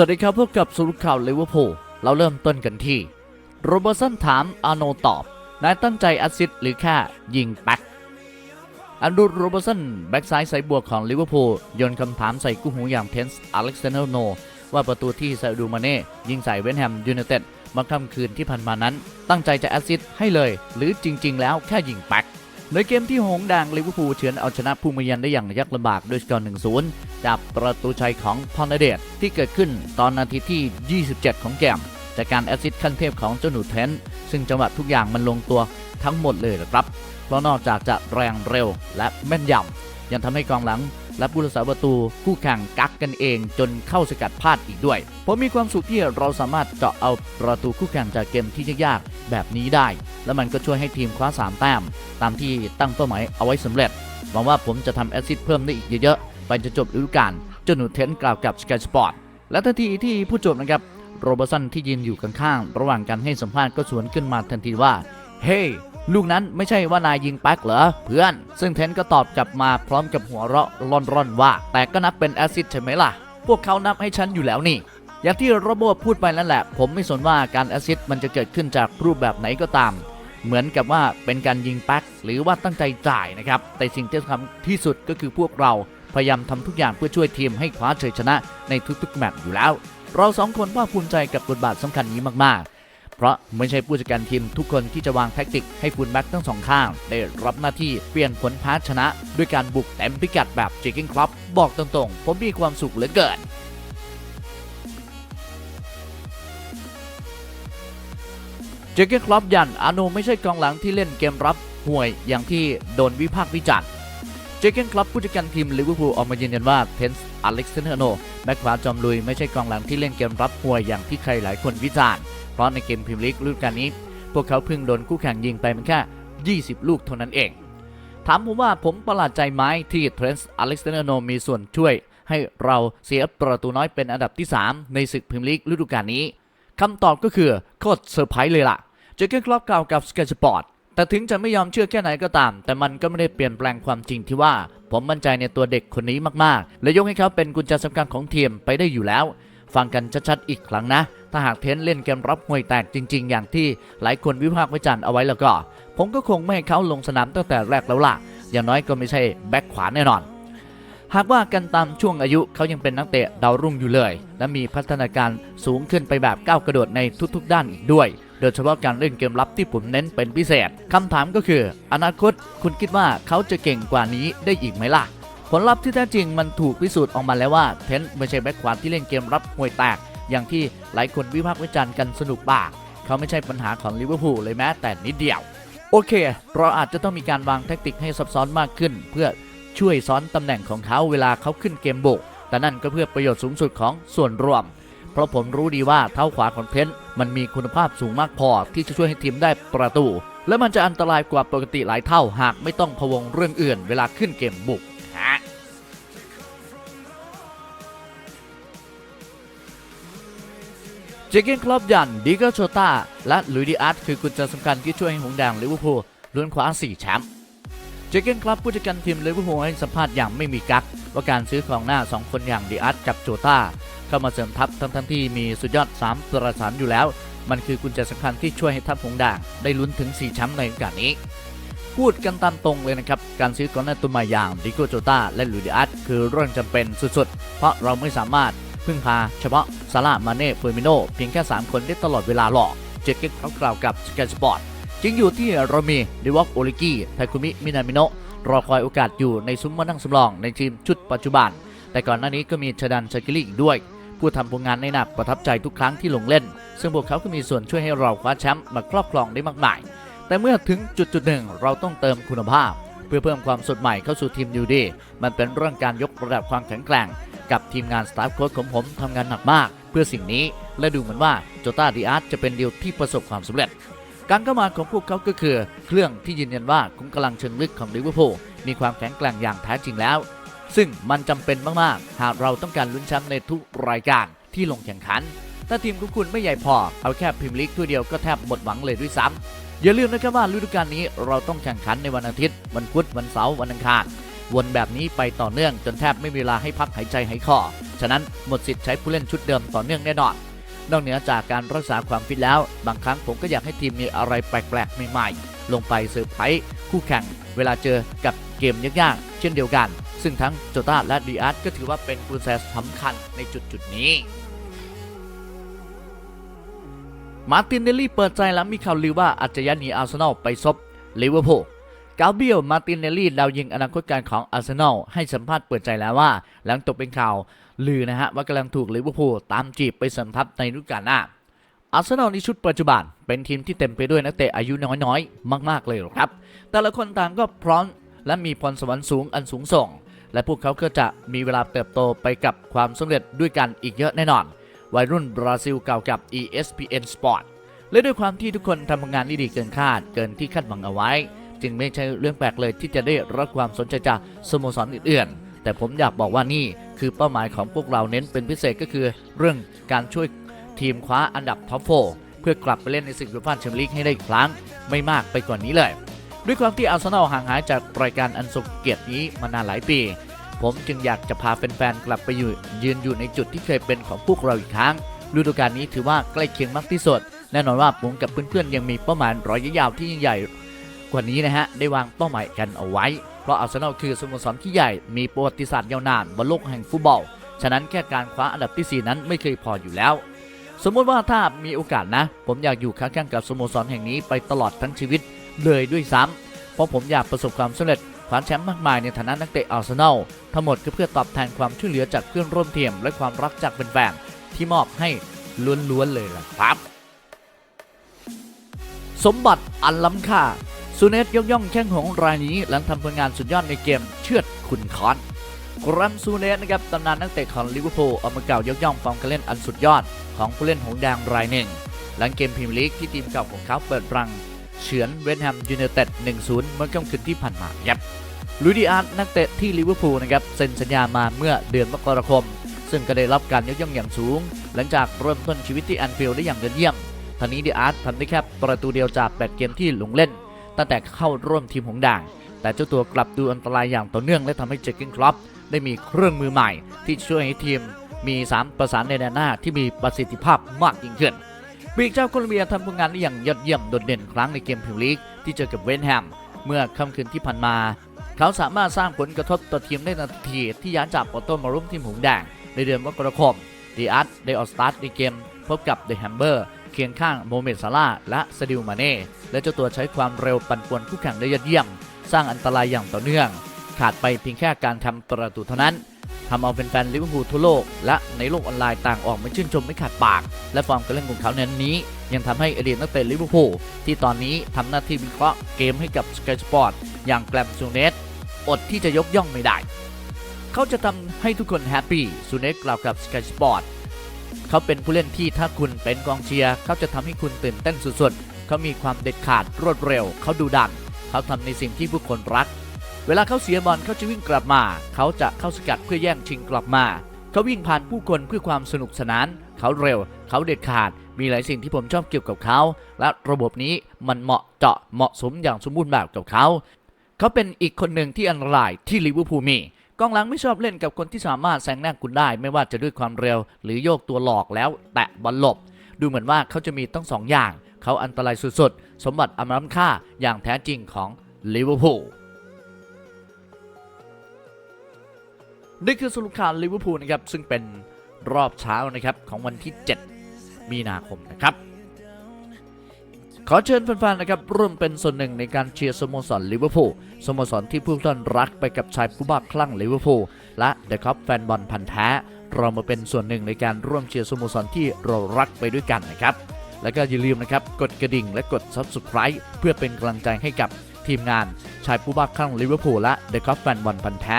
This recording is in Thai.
วัสดีครับพบกับสรุปข่าวลิเวอร์พูลเราเริ่มต้นกันที่โรเบอร์สันถามอาโนตอบนายตั้งใจอสซิสต์หรือแค่ยิงแบ็คอันดูโรเบอร์สันแบ็กซ้ายสายบวกของลิเวอร์พูลโยนคำถามใส่กู้หูอย่างเทนส์อเล็กซานเดอร์โน ว่าประตูที่ซาดูมาเน่ยิงใส่เวนแฮมยูไนเต็ดเมื่อค่ำคืนที่ผ่านมานั้น ตั้งใจจะแอซิสต์ให้เลย หรือจริง ๆ แล้วแค่ยิงแบ็ คในเกมที่หงดังลิเวอร์พูลเฉือนเอาชนะผู้มาเยือนได้อย่างยากลำบากด้วยสกอร์ 1-0 จากประตูชัยของพอนเดตที่เกิดขึ้นตอนนาทีที่ 27 ของเกมจากการแอสซิสต์ขั้นเทพของเจ้าหนูเทนซึ่งจังหวะทุกอย่างมันลงตัวทั้งหมดเลยนะครับ เพราะนอกจากจะแรงเร็วและแม่นยำยังทำให้กองหลัง และผู้รักษาประตูคู่แข่งกักกันเองจนเข้าสกัดพลาดอีกด้วย ผมมีความสุขที่เราสามารถเจาะเอาประตูคู่แข่งจากเกมที่ยากๆแบบนี้ได้ และมันก็ช่วยให้ทีมคว้า 3 แต้ม ตามที่ตั้งเป้าหมายเอาไว้สำเร็จ หวังว่าผมจะทำแอสซิสเพิ่มได้อีกเยอะๆ ไปจนจบฤดูกาลจ้าหนูเทนกล่าวกับ Sky Sport และทันทีที่ผู้จบนะครับโรเบอร์สันที่ยืนอยู่ข้างๆระหว่างการให้สัมภาษณ์ก็สวนขึ้นมาทันทีว่าเฮ้ลูกนั้นไม่ใช่ว่านายยิงแป๊กเหรอเพื่อน ซึ่งเทนก็ตอบกลับมาพร้อมกับหัวเราะร่อนๆว่า แต่ก็นับเป็นแอซิสต์ใช่ไหมล่ะ พวกเขานับให้ฉันอยู่แล้วนี่อย่างที่โรโบพูดไปนั่นแหละ ผมไม่สนว่าการแอซิสต์มันจะเกิดขึ้นจากรูปแบบไหนก็ตาม เหมือนกับว่าเป็นการยิงแป๊กหรือว่าตั้งใจจ่ายนะครับ แต่สิ่งที่สำคัญที่สุดก็คือพวกเราพยายามทำทุกอย่างเพื่อช่วยทีมให้คว้าชัยชนะในทุกๆแมตช์อยู่แล้ว เราสองคนภาคภูมิใจกับบทบาทสำคัญนี้มากๆ เพราะไม่ใช่ผู้จัดการทีมทุกคนที่จะวางแท็กติกให้ฟูลแบ็กทั้งสองข้าง ได้รับหน้าที่เปลี่ยนผลแพ้ชนะ ด้วยการบุกเต็มพิกัดแบบจิกกิ้งครับบอกตรงๆ ผมมีความสุขเหลือเกินเจเกนครอปยันอาโนไม่ใช่กองหลังที่เล่นเกมรับห่วยอย่างที่โดนวิพากษ์วิจารณ์เจเกนคลับผู้จัดการทีมลิเวอร์พูลออกมายืนยันว่าเทนส อเล็กซานเดอร์โนแบ็คขวาจอมลุยไม่ใช่กองหลังที่เล่นเกมรับห่วยอย่างที่ใครหลายคนวิจารณ์ เพราะในเกมพรีเมียร์ลีกฤดูกาลนี้ พวกเขาเพิ่งโดนคู่แข่งยิงไปเพียงแค่ 20 ลูกเท่านั้นเอง ถามผมว่าผมประหลาดใจไหมที่เทรนส์อเล็กซานเดอร์โนมีส่วนช่วย ให้เราเสียประตูน้อยเป็นอันดับที่ 3 ในศึกพรีเมียร์ลีกฤดูกาลนี้คำตอบก็คือโคตรเซอร์ไพรส์เลยล่ะเจอเกนคลอปกล่าวกับสเก y สปอร์ต แต่ถึงจะไม่ยอมเชื่อแค่ไหนก็ตาม แต่มันก็ไม่ได้เปลี่ยนแปลงความจริงที่ว่า ผมมั่นใจในตัวเด็กคนนี้มากๆ และยกให้เขาเป็นกุญแจสำคัญของทีมไปได้อยู่แล้ว ฟังกันชัดๆอีกครั้งนะ ถ้าหากเทนเล่นเกมรับห่วยแตกจริง ๆ อย่างที่หลายคนวิพากษ์วิจารณ์เอาไว้แล้วก็ ผมก็คงไม่ให้เขาลงสนามตั้งแต่แรกแล้วล่ะ อย่างน้อยก็ไม่ใช่แบ็คขวาแน่นอน หากว่ากันตามช่วงอายุเขายังเป็นนักเตะดาวรุ่งอยู่เลย และมีพัฒนาการสูงขึ้นไปแบบก้าวกระโดดในทุกๆ ด้านอีกด้วย โดยเฉพาะการเล่นเกมรับที่ผมเน้นเป็นพิเศษคำถามก็คือ อนาคตคุณคิดว่าเขาจะเก่งกว่านี้ได้อีกไหมล่ะ ผลลัพธ์ที่แท้จริงมันถูกพิสูจน์ออกมาแล้วว่าเทนต์ไม่ใช่แบ็คขวาที่เล่นเกมรับห่วยแตก อย่างที่หลายคนวิพากษ์วิจารณ์กันสนุกบ้าเขาไม่ใช่ปัญหาของลิเวอร์พูลเลยแม้แต่นิดเดียวโอเค เราอาจจะต้องมีการวางแทคติกให้ซับซ้อนมากขึ้น เพื่อช่วยซ้อนตำแหน่งของเขาเวลาเขาขึ้นเกมบุก แต่นั่นก็เพื่อประโยชน์สูงสุดของส่วนรวม ราะผมรู้ดีว่าเท้าขวาของเทนต์มันมีคุณภาพสูงมากพอที่จะช่วยให้ทีมได้ประตู และมันจะอันตรายกว่าปกติหลายเท่าหากไม่ต้องพะวงเรื่องอื่นเวลาขึ้นเกมบุกฮะเจเกนคลอบยันดิโกโชตาและลุยดิอาร์ตคือกุญแจสำคัญที่ช่วยให้หงแดงลิเวอร์พูลล้นคว้า4แชมป์เจเกนคลับผู้จัดการทีมลิเวอร์พูลให้สัมภาษณ์อย่างไม่มีกักว่าการซื้อของหน้า 2 คนอย่างดิอาร์ตกับโจตา เข้ามาเสริมทัพทั้งทั้งที่มีสุดยอด 3 ประสานอยู่แล้ว มันคือกุญแจสำคัญที่ช่วยให้ทัพหงส์แดงได้ลุ้นถึง 4 แชมป์ในโอกาสนี้ พูดกันตามตรงเลยนะครับ การซื้อกองหน้าตัวใหม่อย่างดิโกโจตาและลุยดิอาร์ตคือเรื่องจำเป็นสุดๆ เพราะเราไม่สามารถพึ่งพาเฉพาะซาร่ามาเน่เฟอร์มิโนเพียงแค่ 3 คนได้ตลอดเวลาหรอกเจ็ดเก็ตเขากล่าวกับสก y สปอร์ตจริงอยู่ที่เรามีดิวอกโอลิกิไทคุมิมินามิโนะรอคอยโอกาสอยู่ในซุ้มมานั่งสำรองในทีมชุดปัจจุบัน แต่ก่อนหน้านี้ก็มีชดันชากิลิอีกด้วย ผู้ทำผลงานในหนักประทับใจทุกครั้งที่ลงเล่น ซึ่งพวกเขาก็มีส่วนช่วยให้เราคว้าแชมป์มาครอบครองได้มากมาย แต่เมื่อถึงจุดจุดหนึ่งเราต้องเติมคุณภาพ เพื่อเพิ่มความสดใหม่เข้าสู่ทีมยูดีมันเป็นเรื่องการยกระดับความแข็งแกร่ง กับทีมงานสตาฟโค้ชของผมทำงานหนักมาก เพื่อสิ่งนี้และดูเหมือนว่าโจตาดีอาร์ตจะเป็นเดีลที่ประสบความสำเร็จการเข้ามาของพวกเขาก็คือ เครื่องที่ยืนยันว่าคุ้มกำลังเชิงลึกของลิเวอร์พูลมีความแข็งแกร่งอย่างแท้จริงแล้ว ซึ่งมันจำเป็นมาก ๆ หากเราต้องการลุ้นแชมป์ในทุกรายการที่ลงแข่งขัน ถ้าทีมของคุณไม่ใหญ่พอ เอาแค่พรีเมียร์ลีกถ้วเดียวก็แทบหมดหวังเลยด้วยซ้ำอย่าลืมนะครับว่าฤดูกาลนี้เราต้องแข่งขันในวันอาทิตย์ วันพุธ วันเสาร์ วันอังคาร วนแบบนี้ไปต่อเนื่องจนแทบไม่มีเวลาให้พักหายใจหายคอ ฉะนั้นหมดสิทธิ์ใช้ผู้เล่นชุดเดิมต่อเนื่องแน่นอน นอกเหนือจากการรักษาความฟิตแล้ว บางครั้งผมก็อยากให้ทีมมีอะไรแปลกๆใหม่ๆ ลงไปเซอร์ไพรส์คู่แข่ง เวลาเจอกับเกมยากๆ เช่นเดียวกัน ซึ่งทั้งโจต้าและดีอาร์ตก็ถือว่าเป็นกุญแจสำคัญในจุดๆนี้มาร์ตินเนลลี่เปิดใจหลังมีข่าวลือว่าอาจจะย้ายหนีอาร์เซนอลไปซบลิเวอร์พูลกาเบียลมาร์ตินเนลลี่ดาวยิงอนาคตการของอาร์เซนอลให้สัมภาษณ์เปิดใจแล้วว่า หลังตกเป็นข่าวลือนะฮะ ว่ากำลังถูกลิเวอร์พูลตามจีบไปสัมทับในฤดูกาลหน้า อาร์เซนอลในชุดปัจจุบัน เป็นทีมที่เต็มไปด้วยนักเตะอายุน้อยๆ มากๆเลยครับ แต่ละคนต่างก็พร้อมและมีพรสวรรค์สูงอันสูงส่ง และพวกเขาก็จะมีเวลาเติบโตไปกับความสำเร็จด้วยกันอีกเยอะแน่นอน วัยรุ่นบราซิลเก่ากับ ESPN Sport และด้วยความที่ทุกคนทำงานได้ดีเกินคาดเกินที่คาดหวังเอาไว้ จึงไม่ใช่เรื่องแปลกเลยที่จะได้รับความสนใจจากสโมสรอื่นๆ แต่ผมอยากบอกว่านี่คือเป้าหมายของพวกเราเน้นเป็นพิเศษก็คือ เรื่องการช่วยทีมคว้าอันดับท็อปโฟเพื่อกลับไปเล่นในศึกยูฟ่าแชมเปี้ยนลีกให้ได้อีกครั้ง ไม่มากไปกว่านี้เลย ด้วยความที่อาร์เซนอลห่างหายจากรายการอันทรงเกียรตินี้มานานหลายปี ผมจึงอยากจะพาแฟนๆกลับไปอยู่ยืนอยู่ในจุดที่เคยเป็นของพวกเราอีกครั้งฤดูกาลนี้ถือว่าใกล้เคียงมากที่สุดแน่นอนว่าผมกับเพื่อนๆยังมีเป้าหมายระยะยาวที่ยิ่งใหญ่กว่านี้นะฮะได้วางเป้าหมายกันเอาไว้ เพราะอาร์เซนอลคือสโมสรที่ใหญ่มีประวัติศาสตร์ยาวนานบนโลกแห่งฟุตบอลฉะนั้นแค่การคว้าอันดับที่ 4 นั้นไม่เคยพออยู่แล้ว สมมติว่าถ้ามีโอกาสนะ ผมอยากอยู่ข้างๆกับสโมสรแห่งนี้ไปตลอดทั้งชีวิต เลยด้วยซ้ำเพราะผมอยากประสบความสำเร็จคว้าแชมป์มากมายในฐานะนักเตะอาร์เซนอลทั้งหมดก็เพื่อตอบแทนความช่วยเหลือจากเพื่อนร่วมทีมและความรักจากแฟนๆที่มอบให้ล้วนๆเลยล่ะครับ สมบัติอันล้ำค่าซูเนตยกย่องแข้งของรายนี้หลังทำผลงานสุดยอดในเกมเชือดขุนคอนกรัมซูเนตนะครับตำนานนักเตะของลิเวอร์พูลเอามาเกล่าวยกย่องฟอร์มการเล่นอันสุดยอดของผู้เล่นหงส์แดงรายหนึ่ง หลังเกมพรีเมียร์ลีกที่ทีมเก่าของเขาเปิดรัง เฉือนเวสต์แฮมยูไนเต็ด 1-0 เมื่อค่ำคืนที่ผ่านมาครับลูดิอาร์ตนักเตะที่ลิเวอร์พูลนะครับเซ็นสัญญามาเมื่อเดือนมกราคม ซึ่งก็ได้รับการยกย่องอย่างสูง หลังจากเริ่มต้นชีวิตที่แอนฟิลด์ได้อย่างยอดเยี่ยมทางนี้ดีอาร์ตทำได้แค่ประตูเดียวจาก8เกมที่ลงเล่น ตั้งแต่เข้าร่วมทีมหงด่าง แต่เจ้าตัวกลับดูอันตรายอย่างต่อเนื่องและทำให้เจคกินครอปได้มีเครื่องมือใหม่ ที่ช่วยให้ทีมมี 3 ประสานในแดนหน้าที่มีประสิทธิภาพมากยิ่งขึ้น ปีกเจ้าโคลอมเบียทำผลงานได้อย่างยอดเยี่ยมโดดเด่นครั้งในเกมพรีเมียร์ลีกที่เจอกับเวนแฮม เมื่อค่ำคืนที่ผ่านมา เขาสามารถสร้างผลกระทบต่อทีมได้ทันทีที่ย้ายจากปอร์โตมาร่วมทีมหงแดงในเดือนมกราคมดีอาร์ตได้ออกสตาร์ทในเกมพบกับเดอะแฮมเบอร์เคียงข้างโมเมดซาลาและซาดิลมาเน่และเจ้าตัวใช้ความเร็วปั่นป่วนคู่แข่งได้ยอดเยี่ยม สร้างอันตรายอย่างต่อเนื่อง ขาดไปเพียงแค่การทำประตูเท่านั้น ทำเอาแฟนๆลิเวอร์พูลทั่วโลก และในโลกออนไลน์ต่างออกมาชื่นชมไม่ขาดปาก และฟอร์มการเล่นของเขาในนี้ ยังทำให้อดีตนักเตะลิเวอร์พูลที่ตอนนี้ทำหน้าที่วิเคราะห์เกมให้กับสกายสปอร์ตอย่างแกรมซูเนสอดที่จะยกย่องไม่ได้ เขาจะทำให้ทุกคนแฮปปี้ซูเนสกล่าวกับสกายสปอร์ตเขาเป็นผู้เล่นที่ถ้าคุณเป็นกองเชียร์เขาจะทำให้คุณตื่นเต้นสุดๆเขามีความเด็ดขาดรวดเร็ว เขาดูดัน เขาทำในสิ่งที่ผู้คนรัก เวลาเขาเสียบอลเขาจะวิ่งกลับมา เขาจะเข้าสกัดเพื่อแย่งชิงกลับมา เขาวิ่งผ่านผู้คนเพื่อความสนุกสนาน เขาเร็ว เขาเด็ดขาด มีหลายสิ่งที่ผมชอบเกี่ยวกับเขา และระบบนี้มันเหมาะเจาะเหมาะสมอย่างสมบูรณ์แบบกับเขา เขาเป็นอีกคนหนึ่งที่อันตรายที่ลิเวอร์พูลมีกองหลังไม่ชอบเล่นกับคนที่สามารถแซงหน้าคุณได้ ไม่ว่าจะด้วยความเร็ว หรือโยกตัวหลอกแล้วแตะบอลหลบ ดูเหมือนว่าเขาจะมีต้องสองอย่าง เขาอันตรายสุดๆ สมบัติอันล้ำค่าอย่างแท้จริงของลิเวอร์พูล นี่คือสรุปข่าวลิเวอร์พูลนะครับ ซึ่งเป็นรอบเช้านะครับของวันที่ 7 มีนาคมนะครับ ขอเชิญแฟนๆนะครับร่วมเป็นส่วนหนึ่งในการเชียร์สโมสรลิเวอร์พูลสโมสรที่ผู้ท่านรักไปกับชายผู้บ้าคลั่งลิเวอร์พูลและเดอะคัพแฟนบอลพันธ์แท้เรามาเป็นส่วนหนึ่งในการร่วมเชียร์สโมสรที่เรารักไปด้วยกันนะครับ แล้วก็อย่าลืมนะครับกดกระดิ่งและกด Subscribe เพื่อเป็นกำลังใจให้กับทีมงานชายผู้บ้าคลั่งลิเวอร์พูลและเดอะคัพแฟนบอลพันธ์แท้